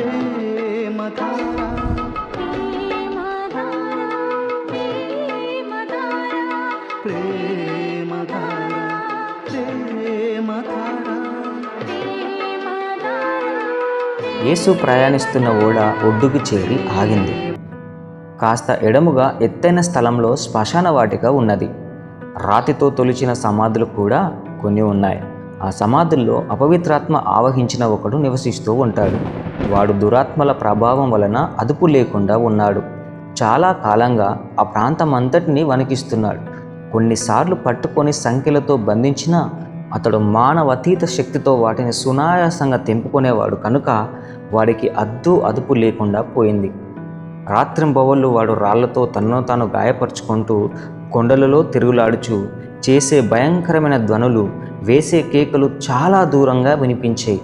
ప్రేమధార ప్రేమధార యేసు ప్రయాణిస్తున్న ఓడ ఒడ్డుకు చేరి ఆగింది. కాస్త ఎడముగా ఎత్తైన స్థలంలో శ్మశాన వాటిక ఉన్నది. రాతితో తొలిచిన సమాధులు కూడా కొన్ని ఉన్నాయి. ఆ సమాధుల్లో అపవిత్రాత్మ ఆవహించిన ఒకడు నివసిస్తూ ఉంటాడు. వాడు దురాత్మల ప్రభావం వలన అదుపు లేకుండా ఉన్నాడు. చాలా కాలంగా ఆ ప్రాంతం అంతటినీ వణికిస్తున్నాడు. కొన్నిసార్లు పట్టుకొని సంఖ్యలతో బంధించినా అతడు మానవతీత శక్తితో వాటిని సునాయాసంగా తెంపుకునేవాడు కనుక వాడికి అద్దు అదుపు లేకుండా పోయింది. రాత్రింబవళ్ళు వాడు రాళ్ళతో తనను తాను గాయపరుచుకుంటూ కొండలలో తిరుగులాడుచు చేసే భయంకరమైన ధ్వనులు వేసే కేకలు చాలా దూరంగా వినిపించాయి.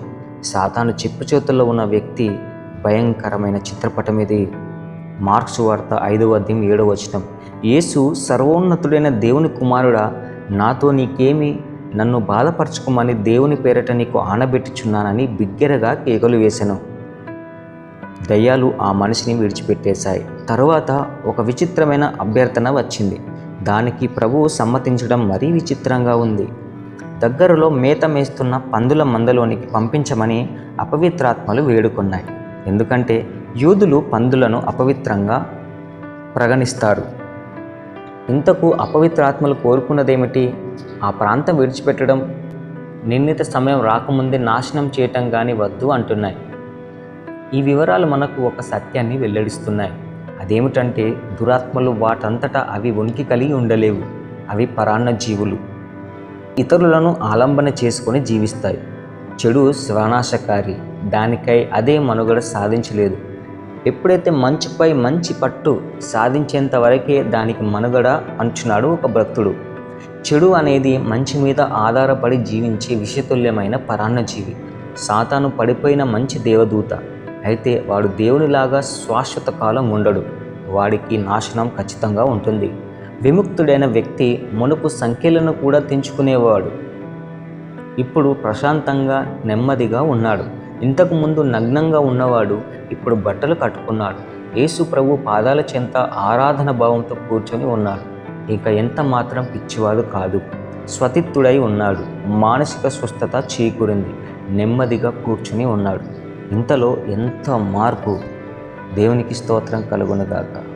సాతాను చెప్పు చేతుల్లో ఉన్న వ్యక్తి భయంకరమైన చిత్రపటం ఇది మార్క్స్ వార్త ఐదవ అధ్యయం ఏడవ వచనం. యేసు సర్వోన్నతుడైన దేవుని కుమారుడా నాతో నీకేమి నన్ను బాధపరచుకోమని దేవుని పేరట నీకు ఆనబెట్టుచున్నానని బిగ్గరగా కేకలు వేశాను దయ్యాలు ఆ మనిషిని విడిచిపెట్టేశాయి. తరువాత ఒక విచిత్రమైన అభ్యర్థన వచ్చింది. దానికి ప్రభువు సమ్మతించడం మరీ విచిత్రంగా ఉంది. దగ్గరలో మేత మేస్తున్న పందుల మందలోనికి పంపించమని అపవిత్రాత్మలు వేడుకున్నాయి. ఎందుకంటే యూదులు పందులను అపవిత్రంగా ప్రగణిస్తారు. ఇంతకు అపవిత్రాత్మలు కోరుకున్నదేమిటి? ఆ ప్రాంతం విడిచిపెట్టడం నిర్ణీత సమయం రాకముందే నాశనం చేయటం కానీ వద్దు అంటున్నాయి. ఈ వివరాలు మనకు ఒక సత్యాన్ని వెల్లడిస్తున్నాయి. అదేమిటంటే దురాత్మలు వాటంతటా అవి ఉనికి కలిగి ఉండలేవు. అవి పరాన్న జీవులు ఇతరులను ఆలంబన చేసుకొని జీవిస్తాయి. చెడు శ్రవణాశకారి దానికై అదే మనుగడ సాధించలేదు. ఎప్పుడైతే మంచుపై మంచి పట్టు సాధించేంత వరకే దానికి మనుగడ అంచున్నాడు ఒక భక్తుడు. చెడు అనేది మంచి మీద ఆధారపడి జీవించే విషతుల్యమైన పరాన్నజీవి. సాతాను పడిపోయిన మంచి దేవదూత. అయితే వాడు దేవునిలాగా శాశ్వత కాలం ఉండడు. వాడికి నాశనం ఖచ్చితంగా ఉంటుంది. విముక్తుడైన వ్యక్తి మునుపు సంఖ్యలను కూడా తెంచుకునేవాడు. ఇప్పుడు ప్రశాంతంగా నెమ్మదిగా ఉన్నాడు. ఇంతకు ముందు నగ్నంగా ఉన్నవాడు ఇప్పుడు బట్టలు కట్టుకున్నాడు. యేసు ప్రభు పాదాల చెంత ఆరాధన భావంతో కూర్చొని ఉన్నాడు. ఇక ఎంత మాత్రం పిచ్చివాడు కాదు. స్వతిత్తుడై ఉన్నాడు. మానసిక స్వస్థత చేకూరింది. నెమ్మదిగా కూర్చుని ఉన్నాడు. ఇంతలో ఎంత మార్పు. దేవునికి స్తోత్రం కలుగునుగాక